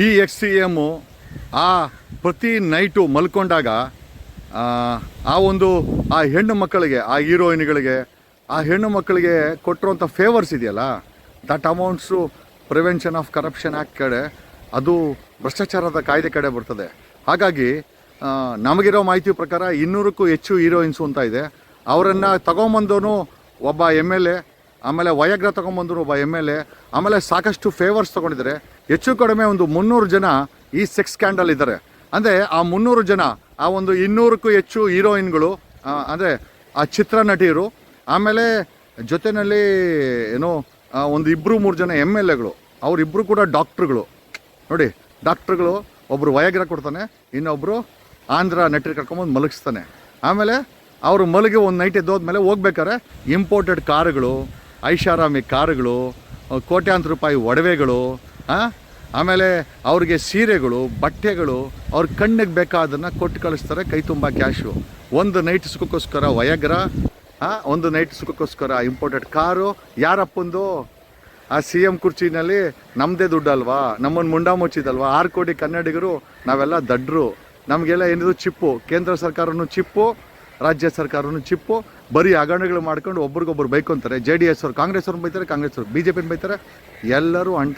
ಈ X C M ಆ ಪ್ರತಿ ನೈಟು ಮಲ್ಕೊಂಡಾಗ ಆ, ಒಂದು ಆ ಹೆಣ್ಣು ಮಕ್ಕಳಿಗೆ ಆ ಹೀರೋಯಿನ್ಗಳಿಗೆ ಆ ಹೆಣ್ಣು ಮಕ್ಕಳಿಗೆ ಕೊಟ್ಟಿರುವಂಥ ಫೇವರ್ಸ್ ಇದೆಯಲ್ಲ that amounts prevention of corruption act ಕಡೆ ಅದು ಭ್ರಷ್ಟಾಚಾರದ ಕಾಯ್ದೆ ಕಡೆ ಬರ್ತದೆ. ಹಾಗಾಗಿ ನಮಗಿರೋ ಮಾಹಿತಿ ಪ್ರಕಾರ ಇನ್ನೂರಕ್ಕೂ ಹೆಚ್ಚು ಹೀರೋಯಿನ್ಸು ಅಂತ ಇದೆ. ಅವರನ್ನು ತಗೊಂಬಂದವನು ಒಬ್ಬ ಎಂ ಎಲ್ ಎ ಆಮೇಲೆ ವಯಗ್ರ ತೊಗೊಂಬಂದರು ಒಬ್ಬ ಎಂ ಎಲ್ ಎ ಆಮೇಲೆ ಸಾಕಷ್ಟು ಫೇವರ್ಸ್ ತೊಗೊಂಡಿದ್ದಾರೆ. ಹೆಚ್ಚು ಕಡಿಮೆ ಒಂದು ಮುನ್ನೂರು ಜನ ಈ ಸೆಕ್ಸ್ ಸ್ಕ್ಯಾಂಡಲ್ ಇದ್ದಾರೆ. ಅಂದರೆ ಆ ಮುನ್ನೂರು ಜನ, ಆ ಒಂದು ಇನ್ನೂರಕ್ಕೂ ಹೆಚ್ಚು ಹೀರೋಯಿನ್ಗಳು ಅಂದರೆ ಆ ಚಿತ್ರ ನಟಿಯರು ಆಮೇಲೆ ಜೊತೆಯಲ್ಲಿ ಏನೋ ಒಂದು ಇಬ್ಬರು ಮೂರು ಜನ ಎಂ ಎಲ್ ಎಗಳು ಅವರಿಬ್ಬರು ಕೂಡ ಡಾಕ್ಟ್ರುಗಳು ನೋಡಿ ಡಾಕ್ಟ್ರುಗಳು ಒಬ್ಬರು ವಯಗ್ರ ಕೊಡ್ತಾನೆ ಇನ್ನೊಬ್ಬರು ಆಂಧ್ರ ನಟರು ಕರ್ಕೊಂಬಂದು ಮಲಗಿಸ್ತಾನೆ. ಆಮೇಲೆ ಅವರು ಮಲಗಿ ಒಂದು ನೈಟ್ ಎದ್ದೋದ್ಮೇಲೆ ಹೋಗ್ಬೇಕಾರೆ ಇಂಪೋರ್ಟೆಡ್ ಕಾರುಗಳು ಐಷಾರಾಮಿ ಕಾರುಗಳು ಕೋಟ್ಯಾಂತರ ರೂಪಾಯಿ ಒಡವೆಗಳು? ಆಮೇಲೆ ಅವ್ರಿಗೆ ಸೀರೆಗಳು, ಬಟ್ಟೆಗಳು, ಅವ್ರ ಕಣ್ಣಿಗೆ ಬೇಕಾದನ್ನು ಕೊಟ್ಟು ಕಳಿಸ್ತಾರೆ ಕೈ ತುಂಬ ಕ್ಯಾಶು. ಒಂದು ನೈಟ್ ಸುಖಕ್ಕೋಸ್ಕರ ವಯಗ್ರ ಒಂದು ನೈಟ್ ಸುಖಕ್ಕೋಸ್ಕರ ಇಂಪೋರ್ಟೆಡ್ ಕಾರು, ಯಾರಪ್ಪಂದು? ಆ ಸಿ ಎಂ ಕುರ್ಚಿನಲ್ಲಿ ನಮ್ಮದೇ ದುಡ್ಡಲ್ವಾ? ನಮ್ಮನ್ನು ಮುಂಡಾ ಮುಚ್ಚಿದಲ್ವಾ? ಆರು ಕೋಟಿ ಕನ್ನಡಿಗರು, ನಾವೆಲ್ಲ ದಡ್ರು. ನಮಗೆಲ್ಲ ಏನಿದು ಚಿಪ್ಪು? ಕೇಂದ್ರ ಸರ್ಕಾರನೂ ಚಿಪ್ಪು. ರಾಜ್ಯ ಸರ್ಕಾರನು ಚಿಪ್ಪು, ಬರೀ ಹಗರಣಗಳು ಮಾಡ್ಕೊಂಡು ಒಬ್ರಿಗೊಬ್ರು ಬೈಕೊಂತಾರೆ. ಜೆ ಡಿ ಎಸ್ ಅವ್ರು, ಕಾಂಗ್ರೆಸ್ ಅವ್ರನ್ನ ಬೈತಾರೆ, ಕಾಂಗ್ರೆಸ್ ಅವ್ರು, ಬಿ ಜೆ ಬೈತಾರೆ. ಎಲ್ಲರೂ ಅಣ್ಣ